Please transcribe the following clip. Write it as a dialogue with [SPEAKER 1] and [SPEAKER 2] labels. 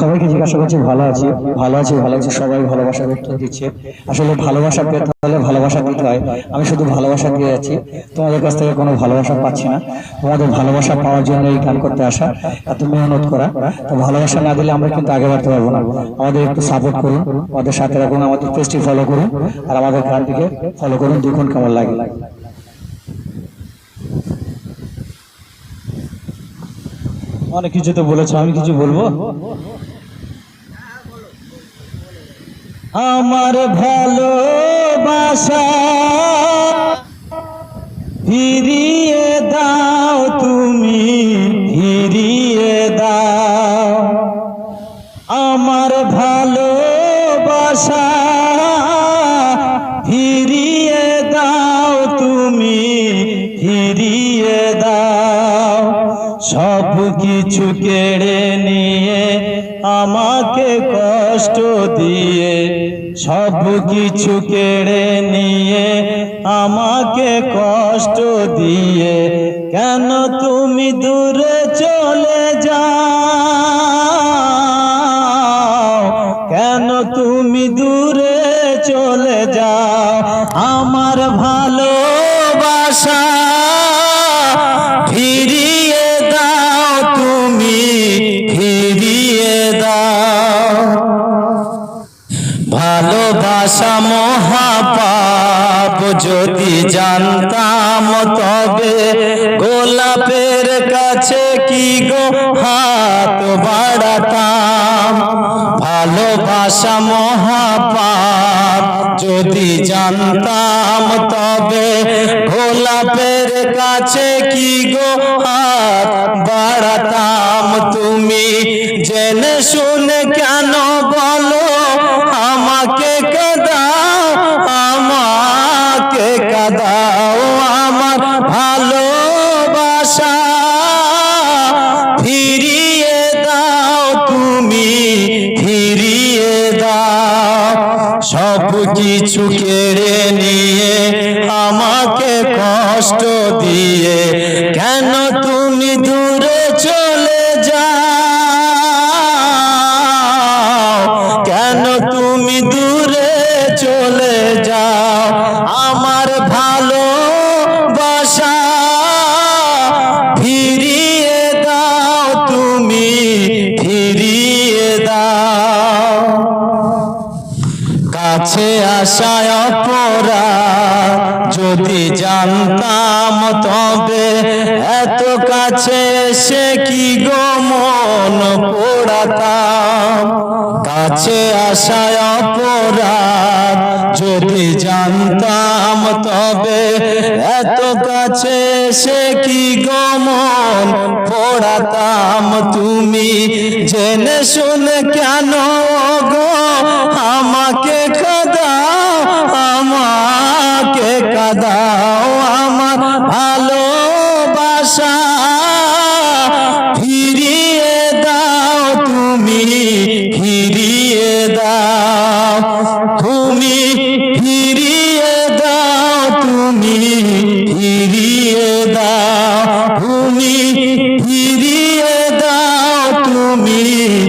[SPEAKER 1] সবাইকে জিজ্ঞাসা করছি, ভালো আছি ভালো আছি ভালো আছি সবাই ভালোবাসা উত্তর দিচ্ছে। আসলে ভালোবাসা পেতে হলে ভালোবাসা দিতে হয়, আমি শুধু ভালোবাসা দিয়ে যাচ্ছি। তোমাদের কাছ থেকে কোনো ভালোবাসা পাচ্ছি না। তোমাদের ভালোবাসা পাওয়ার জন্য এই গান করতে আসা, এত মেহনত করা। তো ভালোবাসা না দিলে আমরা কিন্তু আগে বাড়তে পারব না। আমাদের একটু সাপোর্ট করুন, আমাদের সাথে রাখুন, আমাদের পেজটি ফলো করুন, আর আমাদের গানটিকে ফলো করুন দেখুন কেমন লাগে।
[SPEAKER 2] অনেক কিছু তো বলেছে আমি কিছু বলব? আমার ভালোবাসা সব কিছু কেড়ে নিয়ে আমাকে কষ্ট দিয়ে, সব কিছু কেড়ে নিয়ে আমাকে কষ্ট দিয়ে, কেন তুমি দূরে চলে যাও? কেন তুমি দূরে চলে যাও? আমার ভালোবাসা ভালোবাসা মহাপাপ যদি জানতাম তবে গোলাপের কাছে কি গো হাত বাড়াতাম? ভালোবাসা মহাপাপ যদি জানতাম তবে গোলাপের কাছে কি গো হাত বাড়াতাম? তুমি জেনে শুনে কেন কিছু কেড়ে নিয়ে আমাকে কষ্ট দিয়ে কেন তুমি কাছে আসায় অপরাধ যদি জানতাম তবে এত কাছে সে কি গো মন পোড়াতাম? কাছে আসায় অপরাধ যদি জানতাম তবে এত কাছে সে কি গমন মন পোড়াতাম? তুমি জেনে শুনে কেন গো Yeah.